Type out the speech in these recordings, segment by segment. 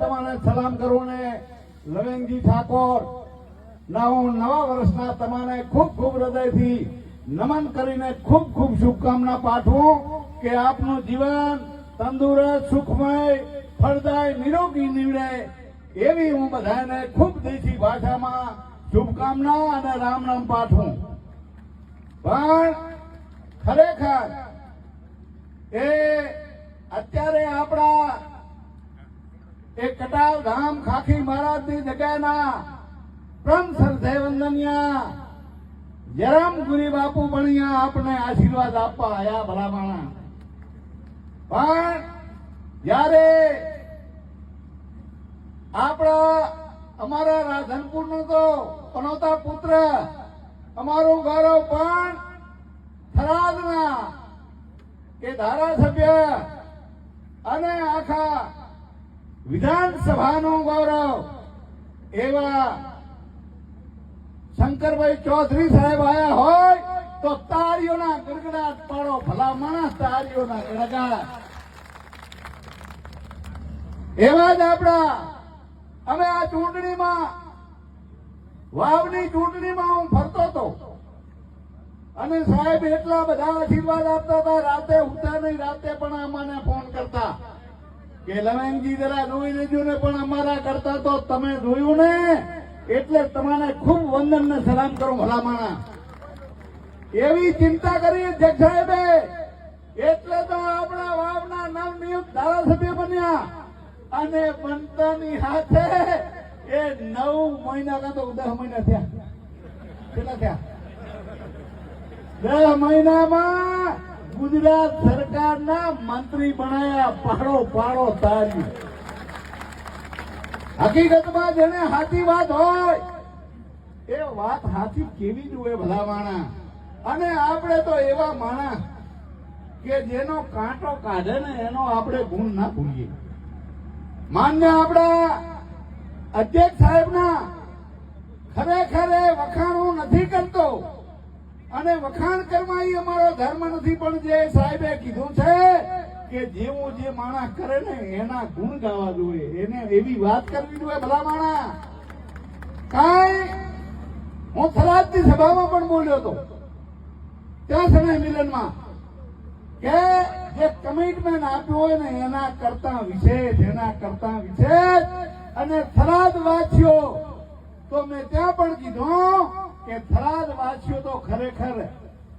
તમારે સલામ કરું ને લવેંગજી ઠાકોર, ના, હું નવા વર્ષના તમારે ખૂબ ખૂબ હૃદયથી નમન કરીને ખૂબ ખૂબ શુભકામના પાઠવું કે આપનું જીવન તંદુરસ્ત, સુખમય, ફળદાય, નિરોગી નીવડે એવી હું બધાને ખૂબ દેશી ભાષામાં શુભકામના અને રામ રામ પાઠવું. પણ ખરેખર એ અત્યારે આપણા એ કટાવ ધામ ખાખી મહારાજની જગ્યાના પ્રમ સરધે વંદનિયા જરમ ગુરી બાપુ બણિયા આપણે આશીર્વાદ આપવા આયા ભલામણા. પણ જ્યારે આપણા, અમારા રાધનપુર નો તો પનોતા પુત્ર, અમારું ગૌરવ પણ થરાદના કે ધારાસભ્ય અને આખા વિધાનસભાનું ગૌરવ એવા શંકરભાઈ ચૌધરી સાહેબ આયા હોય તો તારીઓના ગડગડાટ પાડો, ભલા માણસ તારીઓના ગડગડાટ. એવા જ આપણા, અમે આ ચૂંટણીમાં, વાવની ચૂંટણીમાં હું ફરતો હતો. અને સાહેબ એટલા બધા આશીર્વાદ આપતા હતા, રાતે ઉતા નહીં, રાતે પણ અમાને ફોન કરતા. કે લવેંગજી જરા જોઈ લેજો ને, પણ અમારા કરતા તો તમે જોયું ને. એટલે તમારે ખૂબ વંદન ને સલામ કરો, ભલામણા. એવી ચિંતા કરી અધ્યક્ષ સાહેબે એટલે તો આપણા વાવના નવનિયુક્ત ધારાસભ્ય બન્યા. અને બનતાની હાથે એ નવ મહિના કાં તો દસ મહિના થયા. કેટલા થયા? દસ મહિનામાં ગુજરાત સરકારના મંત્રી બનાયા, પાડો પાડો તારી. હકીકતમાં જેને હાથી વાત હોય, એ વાત હાથી કેવી જ હોય ભલા માણા. અને આપણે તો એવા માણા કે જેનો કાંટો કાઢે ને એનો આપણે ગુણ ના ભૂલીએ. માન્ય આપણા અધ્યક્ષ સાહેબના ખરેખર વખાણ હું નથી કરતો. અને વખાણ કરવા એ અમારો ધર્મ નથી, પણ જે સાહેબે કીધું છે કે જેવું જે માણસ કરે ને એના ગુણ ગાવા જોઈએ. એને એવી વાત કરવી જોઈએ ભલા માણા. કાંઈ હું થરાદની સભામાં પણ બોલ્યો હતો. ત્યાં સમય મિલનમાં કે જે કમિટમેન્ટ આપ્યું હોય ને એના કરતા વિશેષ, એના કરતા વિશેષ. અને થરાદ વાંચ્યો તો મેં ત્યાં પણ કીધું કે થરાદ વાસીઓ તો ખરેખર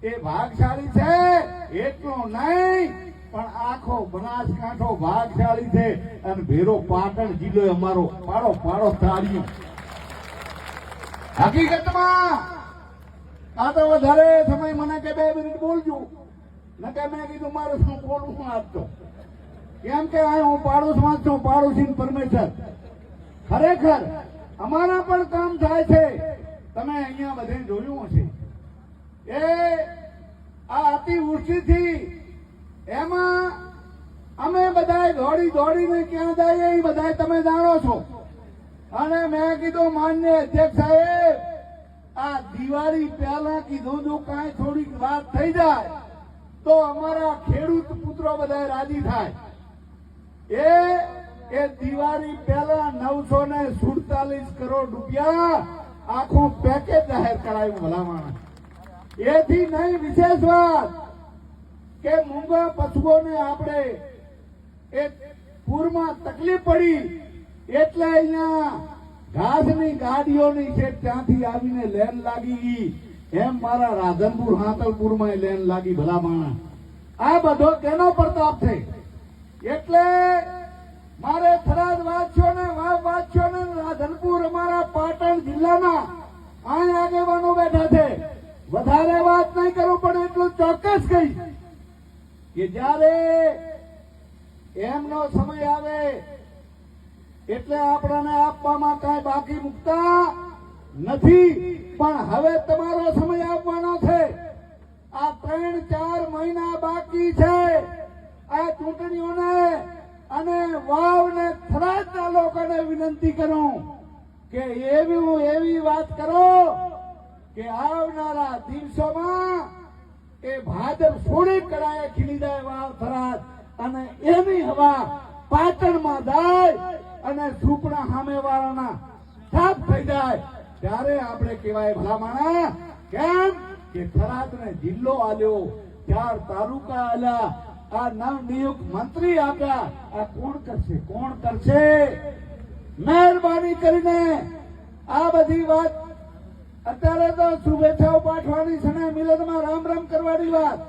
એ ભાગશાળી છે, એટલું નહીં, પણ આખો બનાસકાંઠો ભાગશાળી છે અને ભેરો પાટણ જિલ્લો અમારો પાડો પાડો તાળીઓ હકીકતમાં આ તો વધારે સમય મને કે બે મિનિટ બોલજો. નકે મેં કીધું મારે શું બોલું શું આપતો કેમ કે આ હું પાડોશમાં છું, પાડોશી પરમેશ્વર. ખરેખર અમારા પણ કામ થાય છે. તમે અહીંયા બધે જોયું હશે. એ આ અતિવૃષ્ટિથી એમાં અમે બધા દોડી દોડીને ક્યાં જઈએ એ બધા તમે જાણો છો. અને મેં કીધું, માન્ય અધ્યક્ષ સાહેબ, આ દિવાળી પહેલા કીધું જો કાંઈ થોડીક વાત થઈ જાય, તો અમારા ખેડૂત પુત્રો બધા રાજી થાય. એ એ દિવાળી પહેલા નવસો ને સુડતાલીસ કરોડ રૂપિયા આખું પેકેજ જાહેર કરાયું ભલામણ. એથી નહીં વિશેષ વાત કે મૂંગા પશુઓને આપણે એ પૂરમાં તકલીફ પડી એટલે અહીંયા ઘાસની ગાડીઓની છે ત્યાંથી આવીને લેન લાગી ગઈ. એમ મારા રાધનપુર હાંતલપુરમાં લેન લાગી ભલા આ બધો કેનો પ્રતાપ છે? એટલે મારે થરાદ વાંચ્યો ને વાવ વાંચ્યો ને ધનપુર અમારા પાટણ જિલ્લાના અહીં આગેવાનો બેઠા છે. વધારે વાત નહીં કરું, પણ એટલું ચોક્કસ કહીશ કે જ્યારે એમનો સમય આવે, એટલે આપણાને આપવામાં કાંઈ બાકી મૂકતા નથી. પણ હવે તમારો સમય આપવાનો છે. આ ત્રણ ચાર મહિના બાકી છે. આ ચૂંટણીઓને થરાદના લોકોને વિનંતી કરું કે એવી હું એવી વાત કરો કે આવનારા દિવસોમાં એ ભાજપ સોળી કરાય ખીલી જાય વાવ થરાદ અને એની હવા પાટણમાં જાય અને સુપડા સામેવાળાના સાફ થઈ જાય. ત્યારે આપણે કહેવાય ભલામણા કેમ? કે થરાદને જિલ્લો આલ્યો, ચાર તાલુકા આલ્યા આ નવનિયુક્ત મંત્રી આપ્યા. આ કોણ કરશે? કોણ કરશે? મહેરબાની કરીને આ બધી વાત અત્યારે તો શુભેચ્છાઓ પાઠવાની છે ને મિલનમાં રામ રામ કરવાની વાત.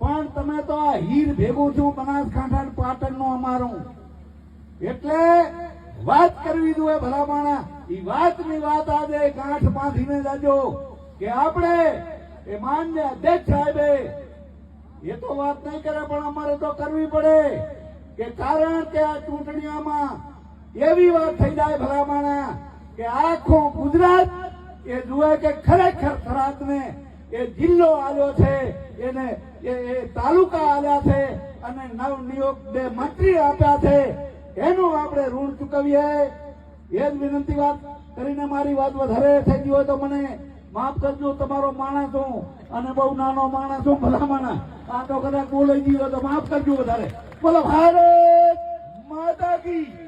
પણ તમે તો આ હીર ભેગું છું બનાસકાંઠા પાટણનું અમારું. એટલે વાત કરવી જોઈએ ભલામણા. વાત વાતની વાત આજે ગાંઠ બાંધીને જાજો કે આપણે એ માન્ય અધ્યક્ષ સાહેબે એ તો વાત નહીં કરે, પણ અમારે તો કરવી પડે કે કારણ કે આ ચૂંટણીઓમાં એવી વાત થઈ જાય ભલામણા કે આખું ગુજરાત એ જુએ કે ખરેખર થરાદને એ જિલ્લો આવ્યો છે, એને એ તાલુકા આવ્યા છે અને નવનિયુક્ત બે મંત્રી આપ્યા છે, એનું આપણે ઋણ ચૂકવીએ. એ જ વિનંતી વાત કરીને મારી વાત વધારે થઈ ગઈ હોય તો મને માફ કરજો, તમારો માણસ હું અને બહુ નાનો માણસ હું ભલા આ તો કદાચ બોલાઈ ગયો તો માફ કરજો વધારે બોલો ભારત માતા કી